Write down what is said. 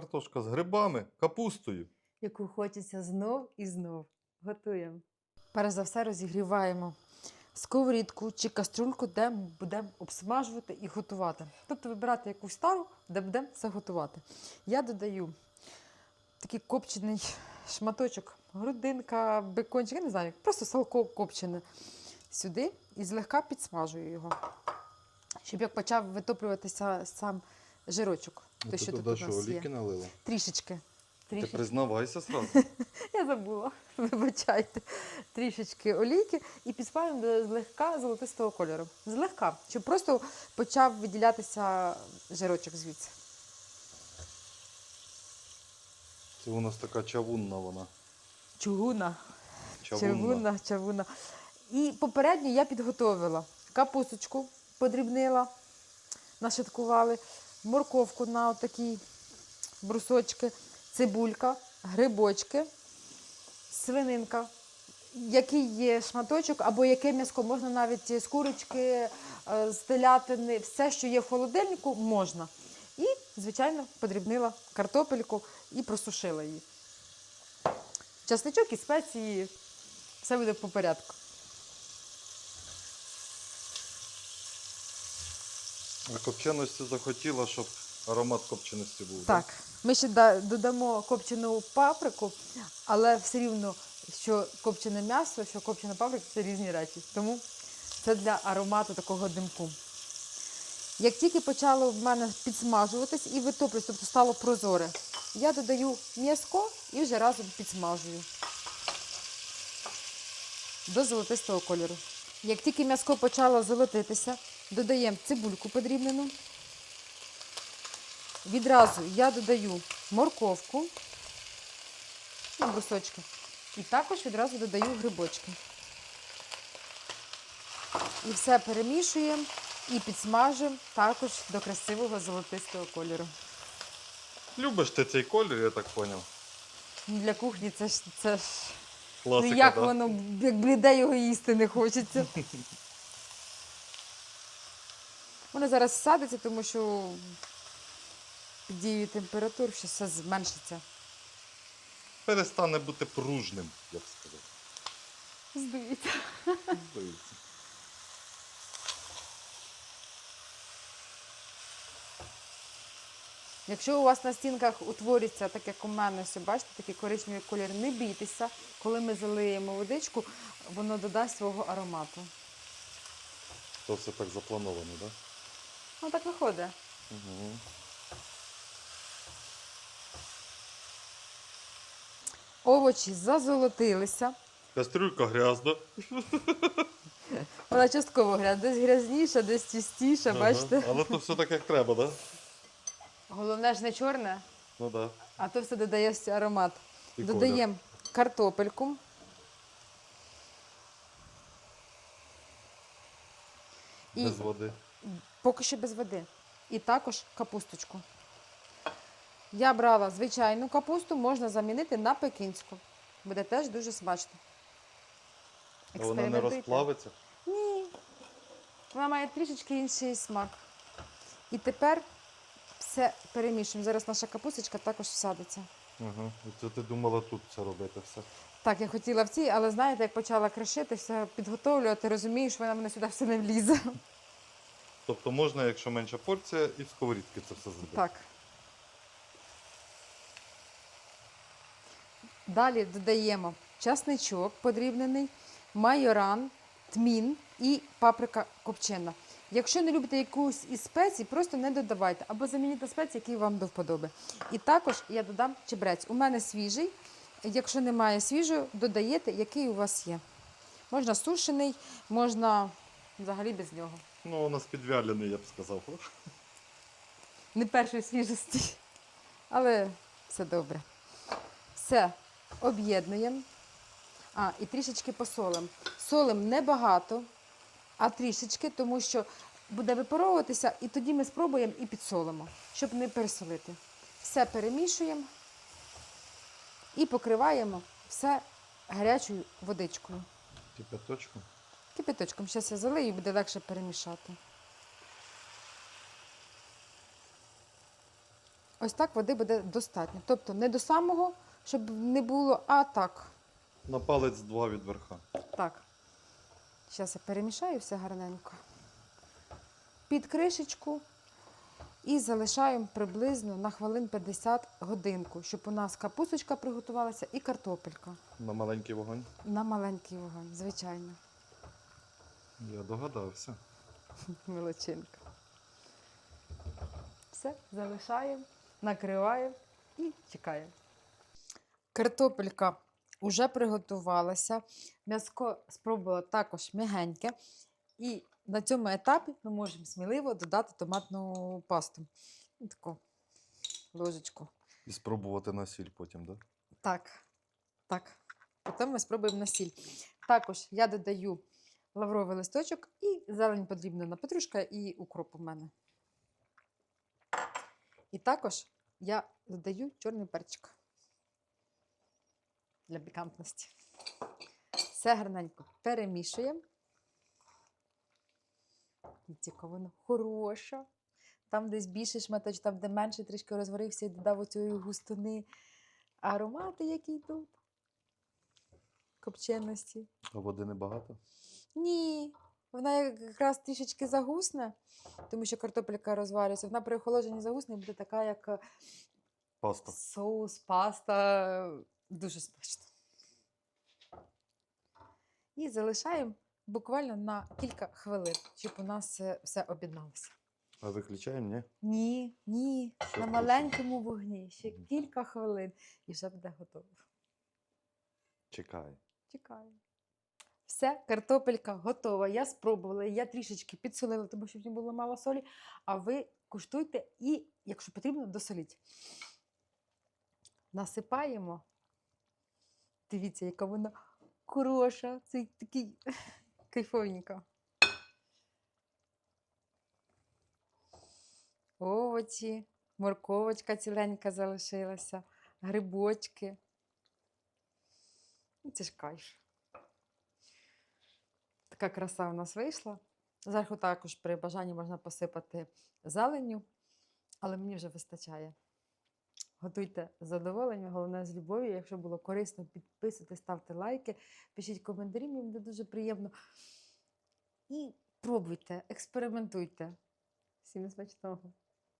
картошка з грибами, капустою. яку хочеться знов і знов. Готуємо. Перш за все розігріваємо сковорідку чи кастрюльку, де будемо обсмажувати і готувати. Тобто вибирати якусь стару, де будемо це готувати. Я додаю такий копчений шматочок, грудинка, бекончик, я не знаю, просто салко копчене сюди і злегка підсмажую його, щоб як почав витоплюватися сам жирочок. Ну, Те, що тут у нас є. налила? Трішечки. Ти Трішечки. признавайся сразу. Я забула, вибачайте. Трішечки олійки і підспалюємо до злегка золотистого кольору. Злегка, щоб просто почав виділятися жирочок звідси. Це у нас така чавунна вона. Чугуна, Чавунна. червона, чавуна. І попередньо я підготовила капусточку, подрібнила, нашаткували, морковку на такі брусочки, цибулька, грибочки, свининка. Який є шматочок, або яке м'яско, можна навіть з курочки, е, з телятини, все, що є в холодильнику, можна. І, звичайно, подрібнила картопельку і просушила її. Часничок і спеції, все буде по порядку. А копченості захотіла, щоб аромат копченості був. Так, ми ще додамо копчену паприку, але все рівно, що копчене м'ясо, що копчена паприка це різні речі. Тому це для аромату такого димку. Як тільки почало в мене підсмажуватись і витоплюватися, тобто стало прозоре, я додаю м'яско і вже разом підсмажую до золотистого кольору. Як тільки м'яско почало золотитися, додаємо цибульку подрібнену. Відразу я додаю морковку на брусочки. І також відразу додаю грибочки. І все перемішуємо і підсмажуємо також до красивого золотистого кольору. Любиш ти цей колір, я так зрозумів. Ну, Для кухні це ж це ж Класика, ну як да? воно, як бліде його їсти не хочеться. Воно зараз садиться, тому що під дією температур ще все зменшиться. Перестане бути пружним, я б сказав. Здується. Здається. Якщо у вас на стінках утворюється, так як у мене, все бачите, такий коричневий колір, не бійтеся, коли ми залиємо водичку, воно додасть свого аромату. То все так заплановано, так? Да? Ну так виходить. Угу. Овочі зазолотилися. Кастрюлька грязна. Вона частково грязна, десь грязніша, десь чистіша, бачите? Але то все так, як треба, так? Да? Головне ж не чорне, Ну так. Да. а то все додає аромат. І Додаємо картопельку. І Без води. Поки що без води. І також капусточку. Я брала звичайну капусту, можна замінити на пекінську. Буде теж дуже смачно. Вона не розплавиться. Ні. Вона має трішечки інший смак. І тепер все перемішуємо. Зараз наша капусточка також всадиться. Ага. І це ти думала тут це робити все. Так, я хотіла в цій, але знаєте, як почала кришити, все підготовлювати, розумієш, вона мене сюди все не влізе. Тобто можна, якщо менша порція, і в сковорідки це все зробити. Так. Далі додаємо часничок подрібнений, майоран, тмін і паприка копчена. Якщо не любите якусь із спецій, просто не додавайте або замініть спеції, які вам до вподоби. І також я додам чебрець. У мене свіжий. Якщо немає свіжого, додаєте, який у вас є. Можна сушений, можна взагалі без нього. Ну, у нас підвялений, я б сказав. не першої свіжості. Але все добре. Все об'єднуємо. А, і трішечки посолимо. Солим небагато, а трішечки, тому що буде випаровуватися, і тоді ми спробуємо і підсолимо, щоб не пересолити. Все перемішуємо і покриваємо все гарячою водичкою. Кипяточку. Кипяточком. Зараз я залию і буде легше перемішати. Ось так води буде достатньо. Тобто не до самого, щоб не було, а так. На палець два від верха. Так. Зараз я перемішаю все гарненько. Під кришечку і залишаємо приблизно на хвилин 50 годинку, щоб у нас капусточка приготувалася і картопелька. На маленький вогонь. На маленький вогонь, звичайно. Я догадався. Милочинка. Все, залишаємо, накриваємо і чекаємо. Картопелька вже приготувалася. М'яско спробувала також м'ягеньке. І на цьому етапі ми можемо сміливо додати томатну пасту. Таку ложечку. І спробувати на сіль потім, так? Да? Так, так. Потім ми спробуємо на сіль. Також я додаю лавровий листочок і зелень подрібнена петрушка і укроп у мене. І також я додаю чорний перчик для пікантності. Все гарненько перемішуємо. Дивіться, воно хороша. Там десь більше шматоч, там де менше трішки розварився і додав оцієї густини. Аромати, які йдуть. Копченості. А води небагато? Ні, вона якраз трішечки загусне, тому що картопелька розварюється. Вона при охолодженні загусне і буде така, як е, Паста. соус, паста. Дуже смачно. І залишаємо буквально на кілька хвилин, щоб у нас е, все об'єдналося. А виключаємо, ні? Ні, ні, Ще на включимо. маленькому вогні. Ще кілька хвилин і вже буде готово. Чекай. Чекаю. Все, картопелька готова. Я спробувала. Я трішечки підсолила, тому що ній було мало солі. А ви куштуйте і, якщо потрібно, досоліть. Насипаємо. Дивіться, яка вона хороша. Це такий кайфовенька. Овочі, морковочка ціленька залишилася, грибочки. Це ж кайф. Така краса у нас вийшла. Зверху також при бажанні можна посипати зеленню, але мені вже вистачає. Готуйте з задоволенням, головне з любов'ю. Якщо було корисно, підписуйтесь, ставте лайки, пишіть коментарі, мені буде дуже приємно. І пробуйте, експериментуйте. Всім смачного!